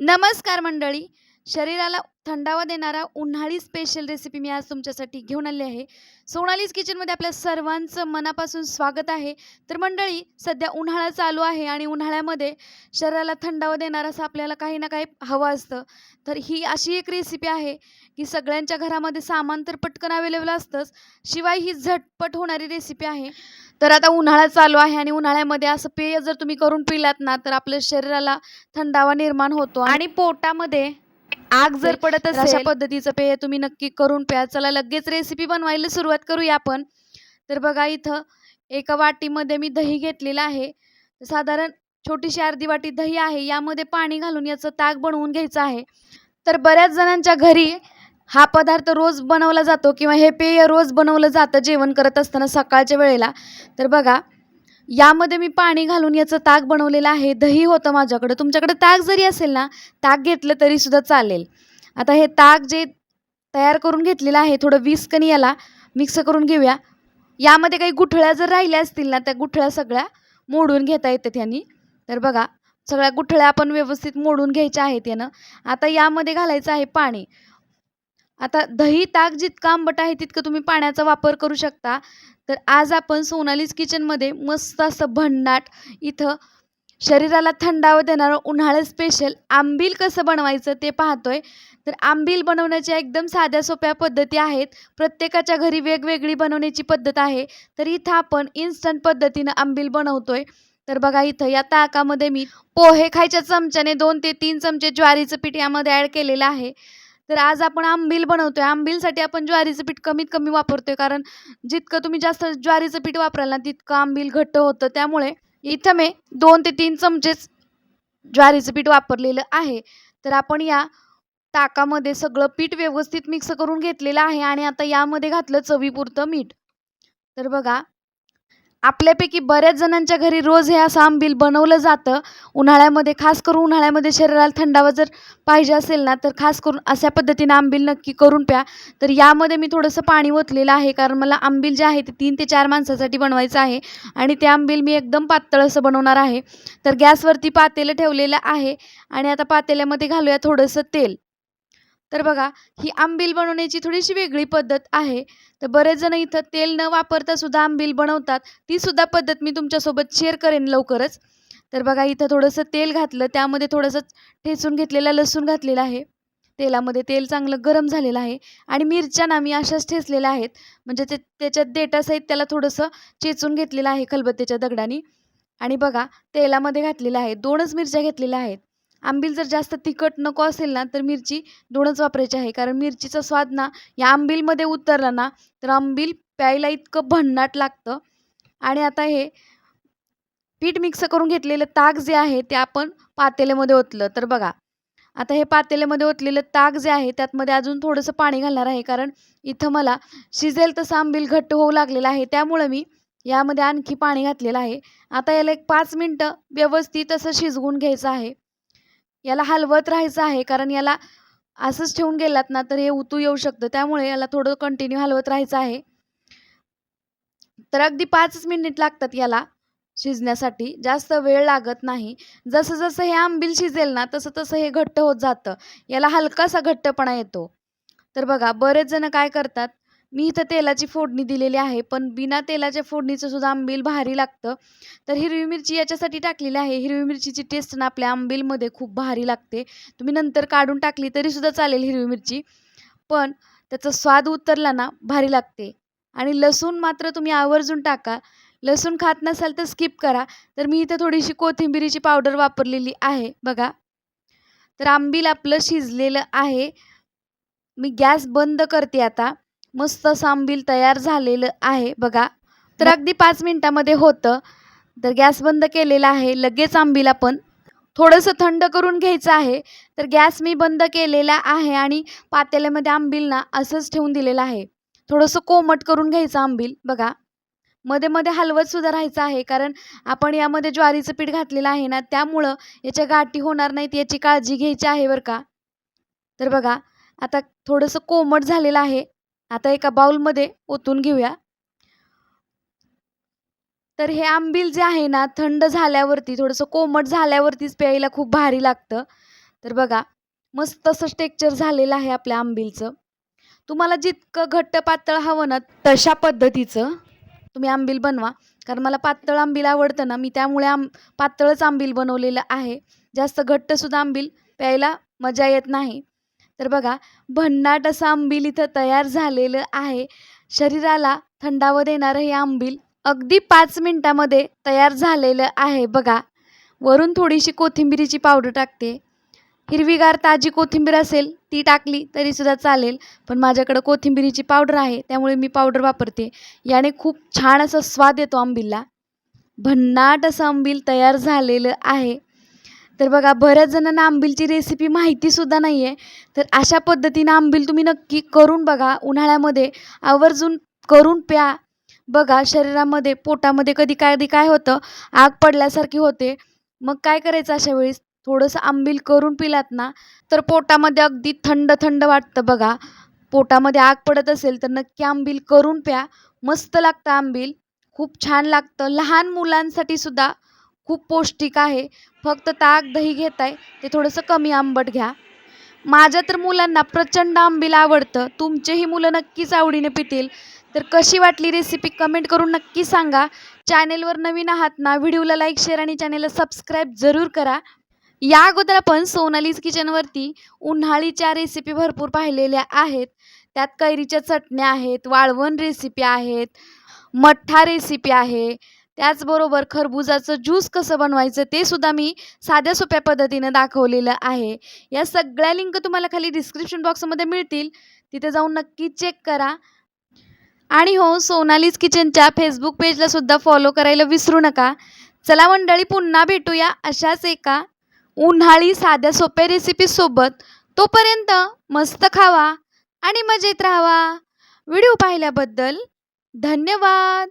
नमस्कार मंडळी. शरीराला थंडावा देणारा उन्हाळी स्पेशल रेसिपी मी आज तुमच्यासाठी घेऊन आली आहे. सोनालीज किचनमध्ये आपल्या सर्वांचं मनापासून स्वागत आहे. तर मंडळी सध्या उन्हाळा चालू आहे आणि उन्हाळ्यामध्ये शरीराला थंडावा देणारा असं आपल्याला काही ना काही हवं असतं. तर ही अशी एक रेसिपी आहे की सगळ्यांच्या घरामध्ये सामान तर पटकन अवेलेबल असतंच शिवाय ही झटपट होणारी रेसिपी आहे. तर आता उन्हाळा चालू आहे आणि उन्हाळ्यामध्ये असं पेय जर तुम्ही करून पिलात ना तर आपल्या शरीराला थंडावा निर्माण होतो. आणि पोटामध्ये आग जर पडत असेल अशा पद्धतीचं पेय तुम्ही नक्की करून प्या. चला लगेच रेसिपी बनवायला सुरुवात करूया आपण. तर बघा इथं एका वाटीमध्ये मी दही घेतलेलं आहे. साधारण छोटीशी अर्धी वाटी दही आहे. यामध्ये पाणी घालून याचं ताक बनवून घ्यायचं आहे. तर बऱ्याच जणांच्या घरी हा पदार्थ रोज बनवला जातो किंवा हे पेय रोज बनवलं जातं जेवण करत असताना सकाळच्या वेळेला. तर बघा यामध्ये मी पाणी घालून याचं ताक बनवलेलं आहे. दही होतं माझ्याकडं. तुमच्याकडे ताक जरी असेल ना ताक घेतलं तरीसुद्धा चालेल. आता हे ताक जे तयार करून घेतलेलं आहे थोडं विस्कनी याला मिक्स करून घेऊया. यामध्ये काही गुठळ्या जर राहिल्या असतील ना त्या गुठळ्या सगळ्या मोडून घेता येतात ह्यानी तर बघा सगळ्या गुठळ्या आपण व्यवस्थित मोडून घ्यायच्या आहेत यानं. आता यामध्ये घालायचं आहे पाणी. आता दही ताक जितकं आंबट आहे तितकं तुम्ही पाण्याचा वापर करू शकता. तर आज आपण सोनालीज किचनमध्ये मस्त असं भन्नाट इथं शरीराला थंडावा देणारं उन्हाळ्यात स्पेशल आंबील कसं बनवायचं ते पाहतोय. तर आंबील बनवण्याच्या एकदम साध्या सोप्या पद्धती आहेत. प्रत्येकाच्या घरी वेगवेगळी बनवण्याची पद्धत आहे. तर इथं आपण इन्स्टंट पद्धतीनं आंबील बनवतोय. तर बघा इथं या ताकामध्ये मी पोहे खायच्या चमच्याने दोन ते तीन चमचे ज्वारीचं पीठ यामध्ये ॲड केलेलं आहे. तर आज आपण आंबील बनवतोय. आंबीलसाठी आपण ज्वारीचं पीठ कमीत कमी वापरतोय. कारण जितकं तुम्ही जास्त ज्वारीचं पीठ वापराल ना तितकं आंबील घट्ट होतं. त्यामुळे इथं मी दोन ते तीन चमचेच ज्वारीचं पीठ वापरलेलं आहे. तर आपण या ताकामध्ये सगळं पीठ व्यवस्थित मिक्स करून घेतलेलं आहे आणि आता यामध्ये घातलं चवीपुरतं मीठ. तर बघा आपल्यापैकी बऱ्याच जणांच्या घरी रोज हे असं आंबील बनवलं जातं. उन्हाळ्यामध्ये खास करून उन्हाळ्यामध्ये शरीराला थंडावा जर पाहिजे असेल ना तर खास करून अशा पद्धतीनं आंबील नक्की करून प्या. तर यामध्ये मी थोडंसं पाणी ओतलेलं आहे कारण मला आंबील जे आहे ते तीन ते चार माणसासाठी बनवायचं आहे. आणि ते आंबील मी एकदम पातळ असं बनवणार आहे. तर गॅसवरती पातेलं ठेवलेलं आहे. आणि आता पातेल्यामध्ये घालूया थोडंसं तेल. तर बघा ही आंबील बनवण्याची थोडीशी वेगळी पद्धत आहे. तर बरेच जण इथं तेल न वापरता सुद्धा आंबील बनवतात. ती सुद्धा पद्धत मी तुमच्यासोबत शेअर करेन लवकरच. तर बघा इथं थोडंसं तेल घातलं. त्यामध्ये थोडंसं ठेचून घेतलेलं लसूण घातलेलं आहे. तेलामध्ये तेल चांगलं गरम झालेलं आहे. आणि मिरच्या ना मी अशाच ठेचलेल्या आहेत. म्हणजे ते त्याच्यात देटासहित त्याला थोडंसं चेचून घेतलेलं आहे खलबत्त्याच्या दगडाने. आणि बघा तेलामध्ये घातलेलं आहे. दोनच मिरच्या घेतलेल्या आहेत. आंबील जर जास्त तिखट नको असेल ना तर मिरची दोनच वापरायची आहे. कारण मिरचीचा स्वाद ना या आंबीलमध्ये उतरला ना तर आंबील प्यायला इतकं भन्नाट लागतं. आणि आता हे पीठ मिक्स करून घेतलेलं ताक जे आहे ते आपण पातेल्यामध्ये ओतलं. तर बघा आता हे पातेल्यामध्ये ओतलेलं ताक जे आहे त्यातमध्ये अजून थोडंसं पाणी घालणार आहे. कारण इथं मला शिजेल तसं आंबील घट्ट होऊ लागलेलं आहे. त्यामुळं मी यामध्ये आणखी पाणी घातलेलं आहे. आता याला एक पाच मिनटं व्यवस्थित असं शिजवून घ्यायचं आहे. याला हलवत राहायचं आहे कारण याला असंच ठेवून गेलात ना तर हे उतू येऊ शकतं. त्यामुळे याला थोडं कंटिन्यू हलवत राहायचं आहे. तर अगदी पाचच मिनिट लागतात याला शिजण्यासाठी. जास्त वेळ लागत नाही. जसं जसं हे आंबील शिजेल ना तसं तसं हे घट्ट होत जातं. याला हलकासा घट्टपणा येतो. तर बघा बरेच जण काय करतात मी इथं तेलाची फोडणी दिलेली आहे पण बिना तेलाच्या फोडणीचं सुद्धा आंबील भारी लागतं. तर हिरवी मिरची याच्यासाठी टाकलेली आहे. हिरवी मिरचीची टेस्ट ना आपल्या आंबीलमध्ये खूप भारी लागते. तुम्ही नंतर काढून टाकली तरीसुद्धा चालेल हिरवी मिरची. पण त्याचा स्वाद उतरला ना भारी लागते. आणि लसूण मात्र तुम्ही आवर्जून टाका. लसूण खात नसाल तर स्किप करा. तर मी इथं थोडीशी कोथिंबिरीची पावडर वापरलेली आहे बघा. तर आंबील आपलं शिजलेलं आहे. मी गॅस बंद करते आता. मस्त असं आंबील तयार झालेलं आहे. बघा तर अगदी पाच मिनटामध्ये होतं. तर गॅस बंद केलेला आहे. लगेच आंबील आपण थोडंसं थंड करून घ्यायचं आहे. तर गॅस मी बंद केलेला आहे आणि पातेल्यामध्ये आंबील ना असंच ठेवून दिलेलं आहे. थोडंसं कोमट करून घ्यायचं आंबील. बघा मध्ये मध्ये हलवत सुद्धा राहायचं आहे. कारण आपण यामध्ये ज्वारीचं पीठ घातलेलं आहे ना त्यामुळं याच्या गाठी होणार नाहीत याची काळजी घ्यायची आहे बरं का? तर बघा आता थोडंसं कोमट झालेलं आहे. आता एका बाउलमध्ये ओतून घेऊया. तर हे आंबील जे आहे ना थंड झाल्यावरती थोडंसं कोमट झाल्यावरतीच प्यायला खूप भारी लागतं. तर बघा मस्त असं टेक्चर झालेलं आहे आपल्या आंबीलचं. तुम्हाला जितकं घट्ट पातळ हवं ना तशा पद्धतीचं तुम्ही आंबील बनवा. कारण मला पातळ आंबील आवडतं ना मी त्यामुळे आंब पातळच आंबील बनवलेलं आहे. जास्त घट्टसुद्धा आंबील प्यायला मजा येत नाही. तर बघा भन्नाट असं आंबील इथं तयार झालेलं आहे. शरीराला थंडावं देणारं हे आंबील अगदी पाच मिनटामध्ये तयार झालेलं आहे. बघा वरून थोडीशी कोथिंबिरीची पावडर टाकते. हिरवीगार ताजी कोथिंबीर असेल ती टाकली तरीसुद्धा चालेल. पण माझ्याकडं कोथिंबिरीची पावडर आहे त्यामुळे मी पावडर वापरते. याने खूप छान असा स्वाद येतो आंबीलला. भन्नाट असं आंबील तयार झालेलं आहे. तर बघा बऱ्याच जणांना आंबीलची रेसिपी माहितीसुद्धा नाही आहे तर अशा पद्धतीनं आंबील तुम्ही नक्की करून बघा उन्हाळ्यामध्ये. आवर्जून करून प्या. बघा शरीरामध्ये पोटामध्ये कधी काय कधी काय होतं आग पडल्यासारखी होते. मग काय करायचं अशा वेळेस? थोडंसं आंबील करून पिलात ना तर पोटामध्ये अगदी थंड थंड वाटतं बघा. पोटामध्ये आग पडत असेल तर नक्की आंबील करून प्या. मस्त लागतं आंबील. खूप छान लागतं. लहान मुलांसाठी सुद्धा खूप पौष्टिक आहे. फक्त ताक दही घेताय ते थोडंसं कमी आंबट घ्या. माझ्या तर मुलांना प्रचंड आंबील आवडतं. तुमचेही मुलं नक्कीच आवडीने पितील. तर कशी वाटली रेसिपी कमेंट करून नक्की सांगा. चॅनेलवर नवीन आहात ना व्हिडिओला लाईक शेअर आणि चॅनेलला सबस्क्राईब जरूर करा. या अगोदर आपण सोनालीज किचनवरती उन्हाळीच्या रेसिपी भरपूर पाहिलेल्या आहेत. त्यात कैरीच्या चटण्या आहेत वाळवण रेसिपी आहेत मठ्ठा रेसिपी आहे त्याचबरोबर खरबुजाचं ज्यूस कसं बनवायचं ते सुद्धा मी साध्या सोप्या पद्धतीनं दाखवलेलं आहे. या सगळ्या लिंक तुम्हाला खाली डिस्क्रिप्शन बॉक्समध्ये मिळतील. तिथे जाऊन नक्की चेक करा. आणि हो सोनालीज किचनच्या फेसबुक पेजला सुद्धा फॉलो करायला विसरू नका. चला मंडळी पुन्हा भेटूया अशाच एका उन्हाळी साध्या सोप्या रेसिपीसोबत तोपर्यंत मस्त खावा आणि मजेत राहावा. व्हिडिओ पाहिल्याबद्दल धन्यवाद.